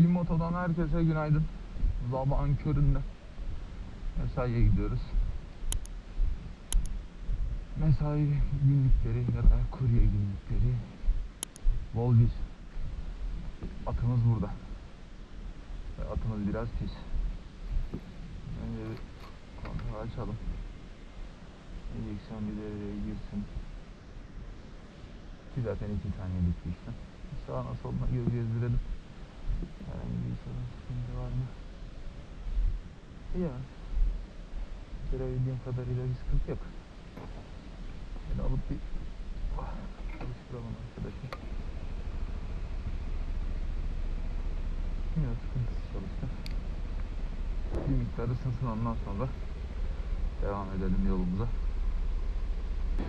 Team Moto'dan herkese günaydın. Sabahın köründe mesaiye gidiyoruz. Mesai günlükleri ya da kurye günlükleri. Bol bir atımız burada. Atımız biraz pis. Önce bir kontrol açalım. Enjeksiyon bir devreye girsin. Ki zaten iki saniyelik bir işlem. Sağına soluna göz gezdirelim. Herhangi bir sorun sıkıntı var mı? Ya. Görebildiğim kadarıyla bir sıkıntı yok. Şöyle alıp bir ah, çalıştıralım arkadaşlar. Yok sıkıntısız çalıştı. Bir miktar ısınsın ondan sonra devam edelim yolumuza.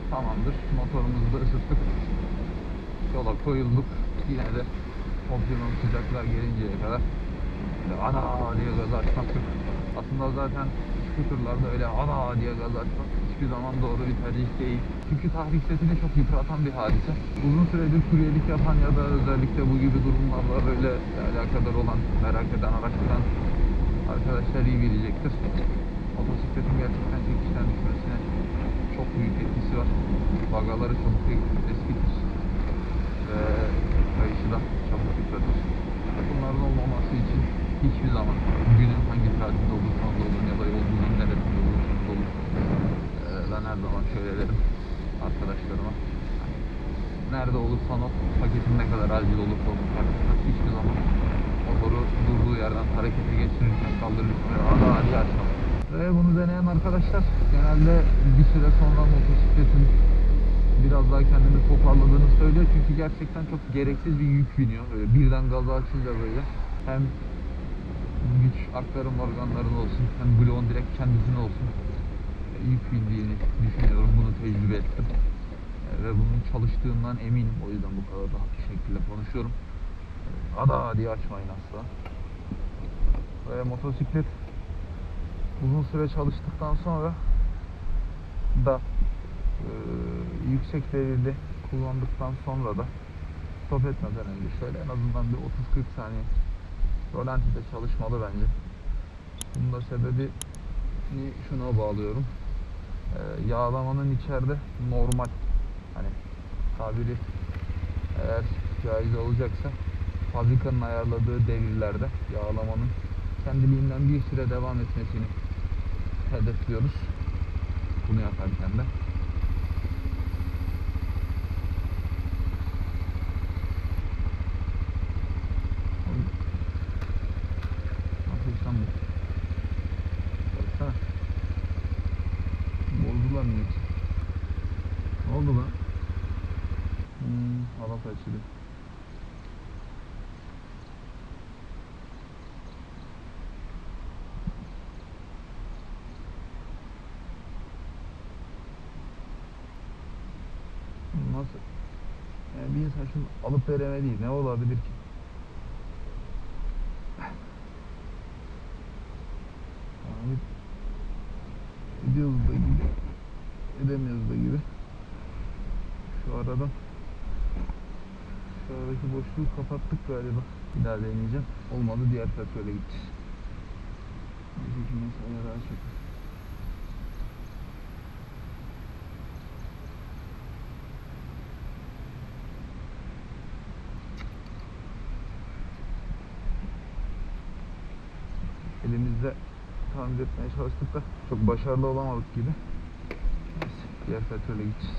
Tamamdır. Motorumuzu da ısıttık. Yola koyulduk. Yine de optimum sıcaklar gelinceye kadar böyle ana diye gaz açmak. Aslında zaten skuterlarda öyle ana diye gaz açmak hiçbir zaman doğru bir tercih değil. Çünkü tahrik sesini çok yıpratan bir hadise. Uzun süredir kuryelik yapan ya da özellikle bu gibi durumlarla böyle alakadar olan, merak eden, araştıran arkadaşlar iyi bilecektir. Motosikletin gerçekten çekişten düşmesine çok büyük etkisi var. Bagaları çabuk eskitir ve kayışı da çabuk yıpratır. Bunların olmaması için hiçbir zaman günün hangi tatilde olursanız olun ya da yolculuğun neresinde olursanız olun eee, ben her zaman şöyle derim arkadaşlarıma nerede olursan ol paketin ne kadar acil olursa olsun etmez. hiçbir zaman motoru durduğu yerden harekete geçirirken kaldırırken ve hadi hadi açma. Ve bunu deneyen arkadaşlar genelde bir süre sonra motosikletin biraz daha kendini toparladığını söylüyor. Çünkü gerçekten çok gereksiz bir yük biniyor. Böyle birden gaza açınca böyle hem güç aktarım organlarına olsun hem bloğun direkt kendisine olsun e, yük bindiğini düşünüyorum. Bunu tecrübe ettim. E, Ve bunun çalıştığından eminim. O yüzden bu kadar rahat bir şekilde konuşuyorum. E, Ada diye açmayın asla. Ve motosiklet uzun süre çalıştıktan sonra da yüksek devirli kullandıktan sonra da stop etmeden önce şöyle en azından bir 30-40 saniye rolantide çalışmalı bence. Bunun da sebebi şuna bağlıyorum. E, yağlamanın içeride normal hani tabiri eğer caiz olacaksa fabrikanın ayarladığı devirlerde yağlamanın kendiliğinden bir süre devam etmesini hedefliyoruz. Bunu yaparken de. Nasıl İstanbul? Baksana. Bozdular mı yoksa? Ne oldu lan? Hmm, hava kaçırdı. Nasıl? Yani bir insan şunu alıp veremediği ne olabilir ki? Abi ediyoruz da gibi edemiyoruz da gibi. Şu arada şu aradaki boşluğu kapattık galiba. Bir daha deneyeceğim. Olmadı diğer petrole gideceğiz Neyse ki mesaiye elimizde tamir etmeye çalıştık da çok başarılı olamadık gibi. Neyse, diğer petrole gideceğiz.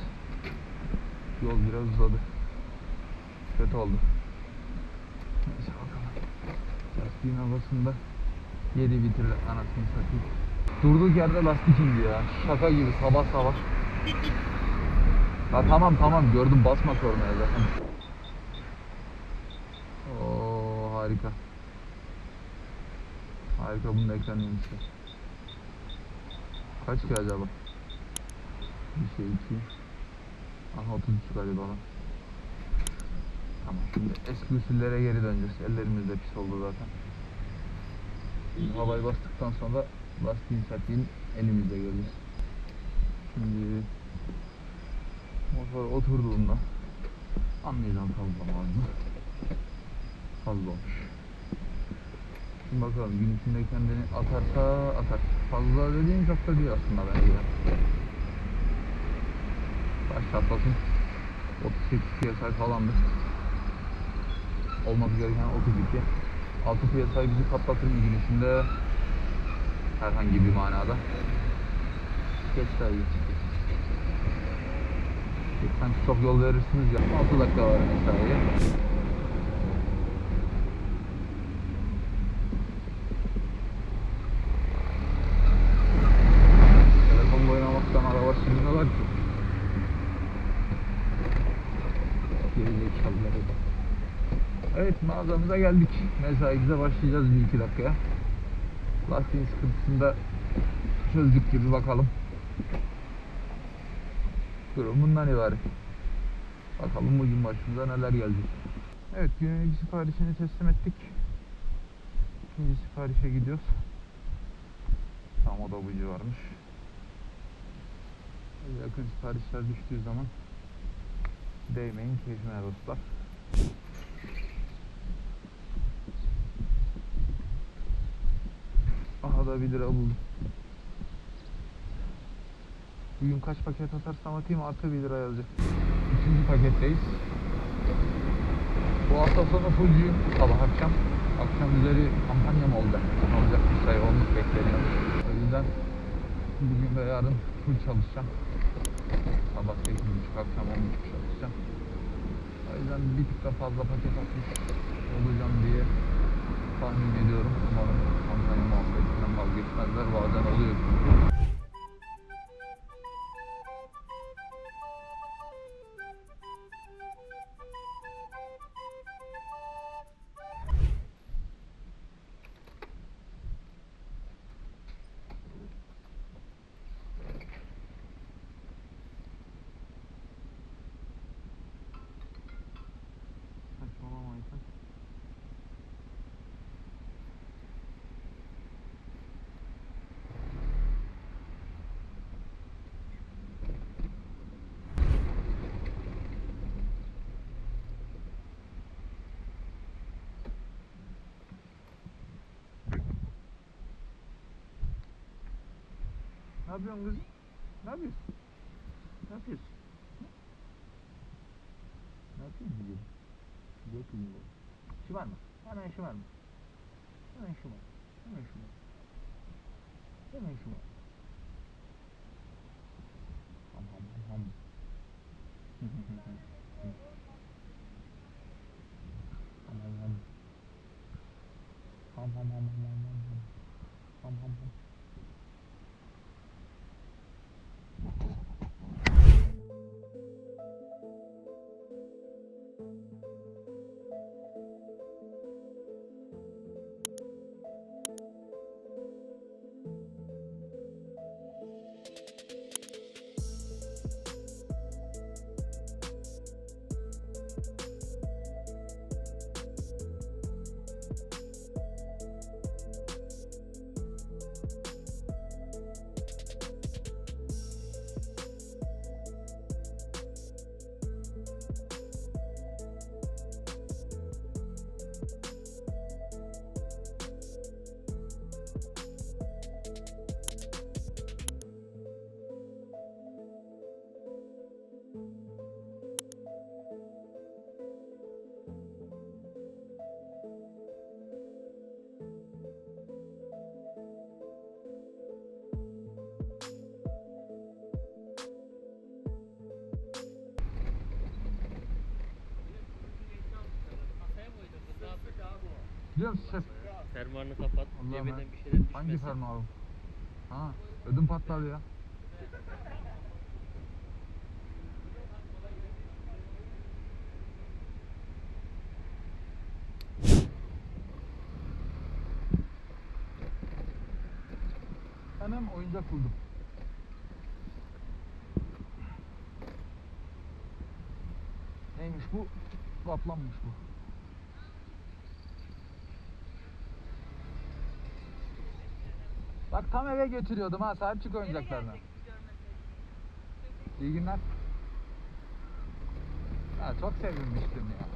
Yol biraz uzadı. Kötü oldu. Neyse bakalım. Lastiğin havasında yedi bitirdi anasını satayım. Durduk yerde lastik indi ya. Şaka gibi sabah sabah. Ha tamam tamam gördüm basma kornaya zaten. Oo harika. Harika bunun ekranı yemişler. Kaç ki acaba? Bir şey iki. Aha 33 galiba lan. Tamam şimdi eski usullere geri döneceğiz. Ellerimiz de pis oldu zaten. Şimdi havayı bastıktan sonra lastiğin sertliğini elimizde göreceğiz. Şimdi motor oturduğunda anlayacağım fazla az mı? Fazla olmuş. Şimdi bakalım gün içinde kendini atarsa atar. Fazla dediğim çok da değil aslında bence. Başlatmasın. 38 piyasay falandır. Olması gereken 32. 6 piyasay bizi patlatır bir gün içinde. Herhangi bir manada. Geç daha geç. Sanki çok yol verirsiniz ya. 6 dakika var mesaiye. Evet mağazamıza geldik. Mesaimize başlayacağız bir iki dakikaya. Lastiğin sıkıntısını da çözdük gibi bakalım. Durum bundan ibaret. Bakalım bugün başımıza neler gelecek. Evet günün ilk siparişini teslim ettik. İkinci siparişe gidiyoruz. Tam o da bu civarmış. Yakın siparişler düştüğü zaman değmeyin keyfine dostlar. Da 1 lira buldum. Bugün kaç paket atarsam atayım artı 1 lira yazacak. Üçüncü paketteyiz. Bu hafta sonu fullcuyum sabah akşam. Akşam üzeri kampanya mı olacak? Olacak bir sayı olmuş bekleniyor. O yüzden bugün ve yarın full çalışacağım. Sabah 8.30 akşam 10.30 çalışacağım. O yüzden bir tık da fazla paket atmış olacağım diye tahmin ediyorum. Umarım kampanya muhabbetinden vazgeçmezler. Bazen oluyor çünkü. Ne yapıyorsun kız? Ne yapıyorsun? Ne yapıyorsun? Ne yapıyorsun güzelim? Güzel kızım bu. Şımarma. Hemen şımarma. Hemen şımar. Hemen şımar. Hemen şımar. Ham ham ham ham. Ham ham ham. Ham ham ham ham ham ham. Ham ham Biliyor musun şef? Fermuarını kapat. Allah'ım Cebinden ya. bir şeyler düşmesin. Hangi fermuar bu? Ha, ödüm patladı ya. Hemen oyuncak buldum. Neymiş bu? Kaplanmış bu. Bak tam eve götürüyordum ha sahip çık oyuncaklarına. İyi günler. Ha, çok sevinmiştim ya.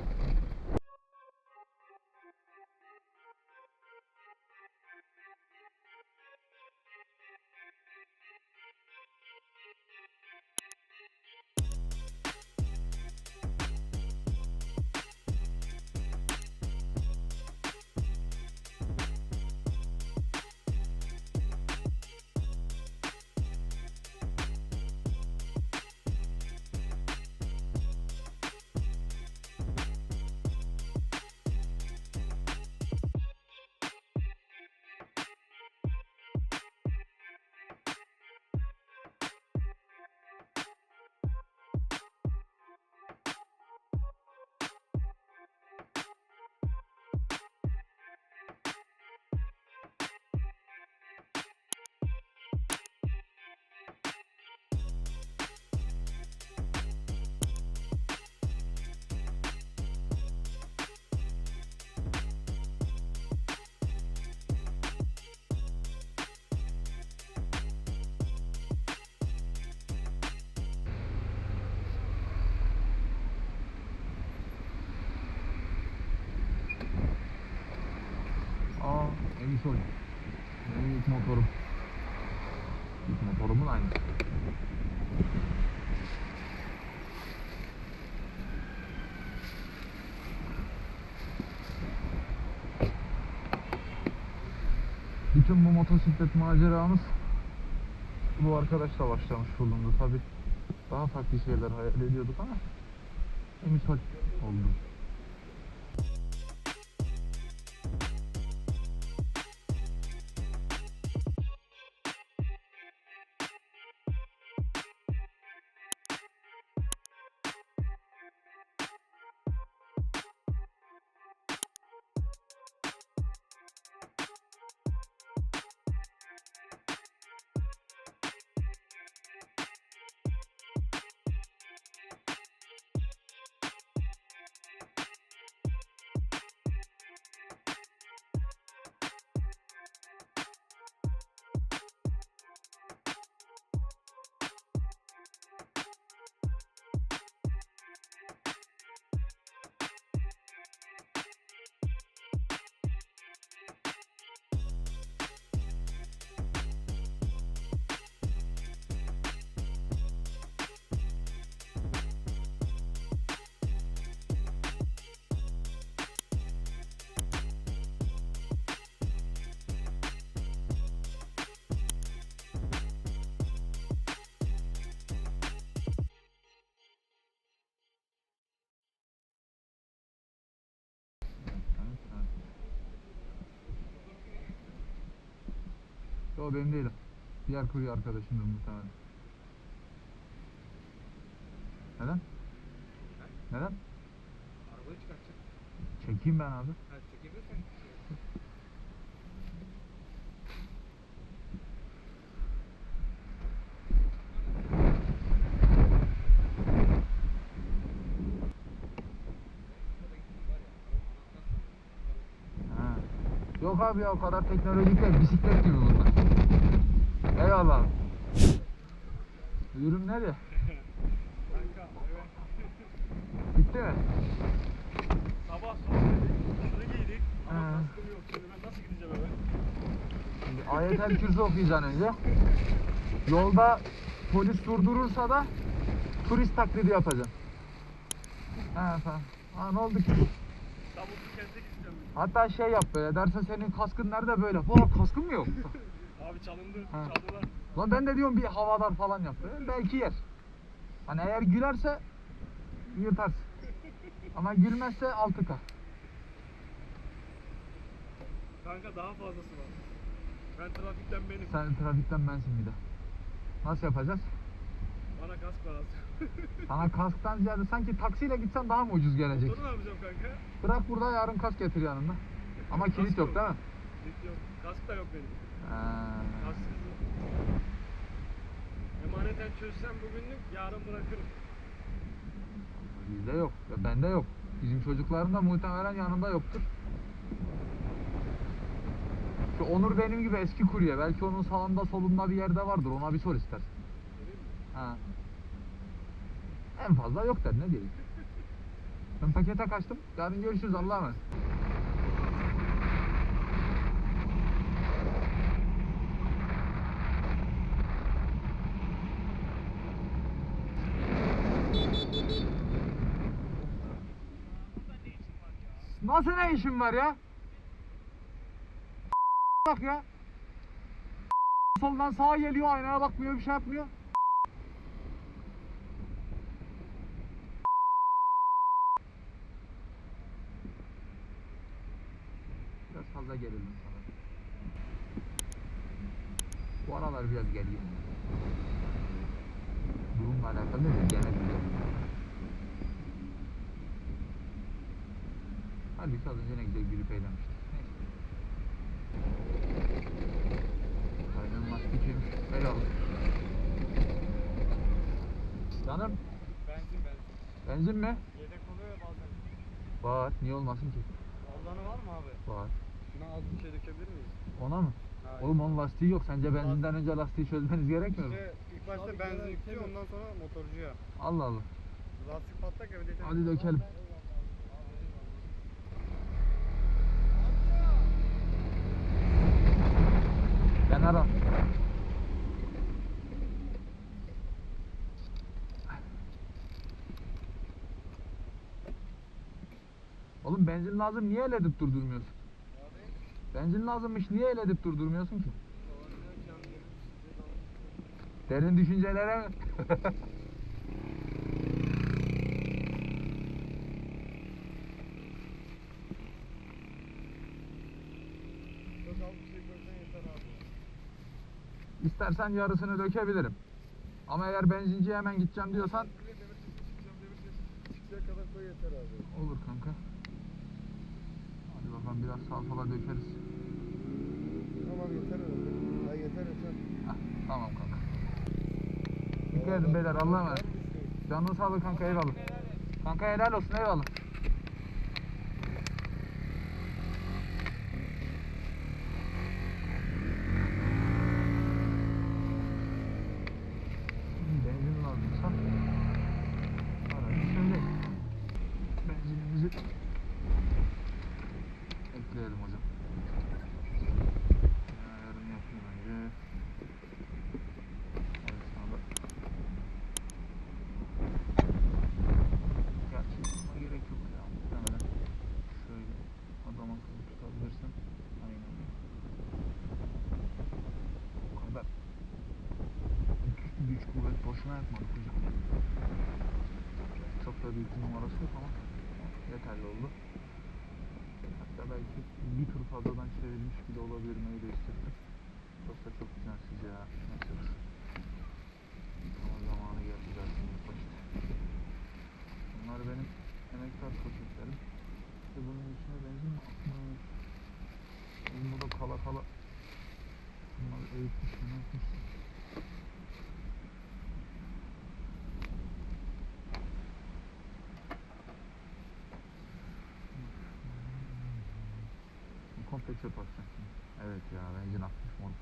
Emisol. Benim ilk motorum. İlk motorumun aynı. Bütün bu motosiklet maceramız bu arkadaşla başlamış bulundu tabi. Daha farklı şeyler hayal ediyorduk ama emisol oldu. Yo benim değilim. Diğer kurye arkadaşımdır muhtemelen. Neden? Neden? Arabayı çıkartacak. Çekeyim ben abi. Ha çekebilirsen. Yok abi ya o kadar teknolojik değil. Bisiklet gibi bunlar. Eyvallah. Ürün nerede? Bitti mi? Sabah sonra şunu giydik. Ama Ha. kaskım yok. Şimdi ben nasıl gideceğim eve? Şimdi ayetel kürsü okuyacaksın önce. Yolda polis durdurursa da turist taklidi yapacaksın. Ha tamam. Ha ne oldu ki? Hatta şey yap böyle derse senin kaskın nerede böyle? Aa kaskın mı yok? Abi çalındı. Ha. Çaldılar. Lan ben de diyorum bir havadar falan yap. böyle. Belki yer. Hani eğer gülerse yırtarsın. Ama gülmezse altı k. Kanka daha fazlası var. Ben trafikten benim. Sen trafikten bensin bir de. Nasıl yapacağız? Bana kask lazım. Sana kasktan ziyade sanki taksiyle gitsen daha mı ucuz gelecek? Motoru ne yapacağım kanka? Bırak burada yarın kask getir yanında. Ama kilit yok. değil mi? Yok. Kask da yok benim. Ha. Kasksız yok. Emaneten çözsem bugünlük yarın bırakırım. Bizde yok. Ve bende yok. Bizim çocukların da muhtemelen yanında yoktur. Şu Onur benim gibi eski kurye. Belki onun sağında solunda bir yerde vardır. Ona bir sor ister. Göreyim mi? Ha. En fazla yok der ne diyeyim. Ben pakete kaçtım. Yarın görüşürüz Allah'a emanet. Nasıl ne işin var ya? Bak ya. Soldan sağa geliyor aynaya bakmıyor bir şey yapmıyor. Biraz fazla gerildim sana. Bu aralar biraz geliyor. Durumla alakalı değil, genel bir durum. Halbuki az önce ne güzel gülüp eğlenmiştik. Neyse. Aynen lastikiymiş. Eyvallah. Canım, Benzin benzin. benzin mi? Yedek oluyor ya bazen. Var. Niye olmasın ki? Aldanı var mı abi? Var. Şuna az bir şey dökebilir miyiz? Ona mı? Oğlum onun lastiği yok. Sence benzinden önce lastiği çözmeniz gerekmiyor mu? İşte ilk başta benzin yüklüyor ondan sonra motorcuya. Allah Allah. Lastik patlak ya bir de Hadi dökelim. Kenara. Oğlum benzin lazım niye el edip durdurmuyorsun? Benzin lazımmış niye el edip durdurmuyorsun ki? Derin düşüncelere mi? İstersen yarısını dökebilirim. Ama eğer benzinciye hemen gideceğim diyorsan olur kanka. Hadi bakalım biraz sağa sola dökeriz. Tamam yeter herhalde. Ha yeter yeter. Heh, tamam kanka. Dikkat edin beyler Allah'a emanet. Canını sağlık kanka eyvallah. Kanka helal olsun eyvallah. Benzin lazımsa aracı söyleyin. Benzinimizi ekleyelim hocam. Ayarını yapayım önce. Arasına da Gerçi buna gerek yok ya muhtemelen şöyle adama kılıç tutabilirsin aynen o kadar güç, güç kuvvet boşuna yapmadık hocam çok da büyük numarası yok ama yeterli oldu. Hatta belki bir tur fazladan çevrilmiş bile olabilir neyi değiştirdim çok da çok güzelsiz ya. Dur ama zamanı geldi zaten ilk başta. Bunlar benim emektar poşetlerim. İşte bunun içine benzin mi atmış? Bizim burada kala kala bunları öğütmüş mü Komple çöp atacak şimdi. Evet ya benzin atmış mı oğlum?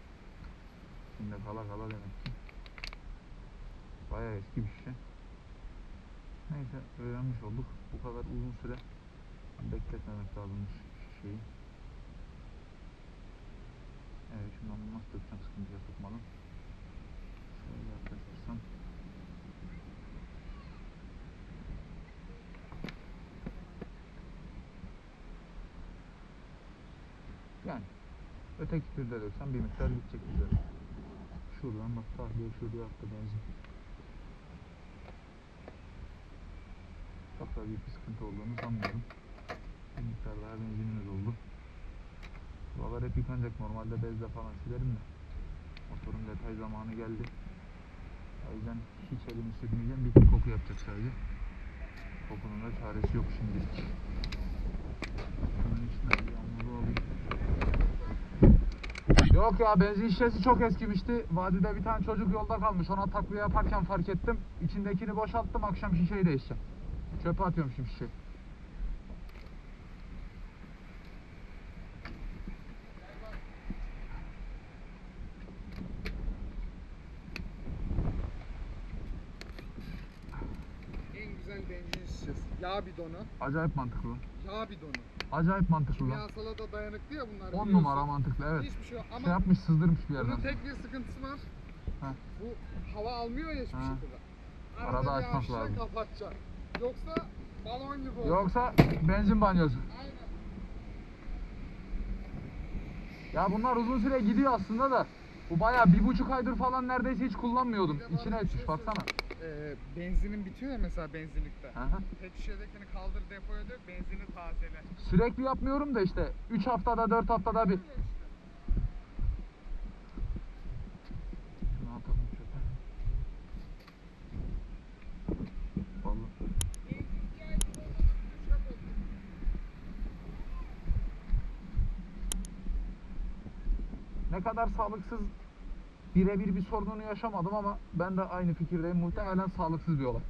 Şimdi kala kala demek ki. Bayağı eski bir şey. Neyse öğrenmiş olduk. Bu kadar uzun süre bekletmemek lazımmış şeyi. Evet şimdi onu nasıl dökeceğim sıkıntıya sokmadan. Şöyle yaklaşırsam. Yani öteki türde döksem bir miktar gidecek üzerine. Şuradan bak tahliye şuraya attı benzin. Çok da büyük bir sıkıntı olduğunu sanmıyorum. Bir miktar daha benzinimiz oldu. Buralar hep yıkanacak. Normalde bezle falan silerim de. Motorun detay zamanı geldi. O yüzden hiç elimi sürmeyeceğim. Bir koku yapacak sadece. Kokunun da çaresi yok şimdilik. Yok ya benzin şişesi çok eskimişti. Vadide bir tane çocuk yolda kalmış. Ona takviye yaparken fark ettim. İçindekini boşalttım. Akşam şişeyi değişeceğim. Çöpe atıyorum şimdi şişeyi. En güzel benzin şişesi. Yağ bidonu. Acayip mantıklı. Yağ bidonu. Acayip mantıklı. Kimyasala da dayanıklı ya bunlar. 10 biliyorsun. numara mantıklı evet. Hiçbir şey yok. Şey Ama yapmış sızdırmış bir bunun yerden. tek bir sıkıntısı var. Heh. Bu hava almıyor ya hiçbir şekilde. Arada bir açmak lazım. kapatacaksın. Yoksa balon gibi olur. Yoksa benzin banyosu. Aynen. Ya bunlar uzun süre gidiyor aslında da. Bu bayağı bir buçuk aydır falan neredeyse hiç kullanmıyordum. İçine bir etmiş şey baksana. Ee, benzinin bitiyor ya mesela benzinlikte. Aha. Pet şişedekini kaldır depoya dök benzini tazele. Sürekli yapmıyorum da işte 3 haftada 4 haftada bir. Şunu atalım. Vallahi. Ne kadar sağlıksız birebir bir sorununu yaşamadım ama ben de aynı fikirdeyim. Muhtemelen sağlıksız bir olay.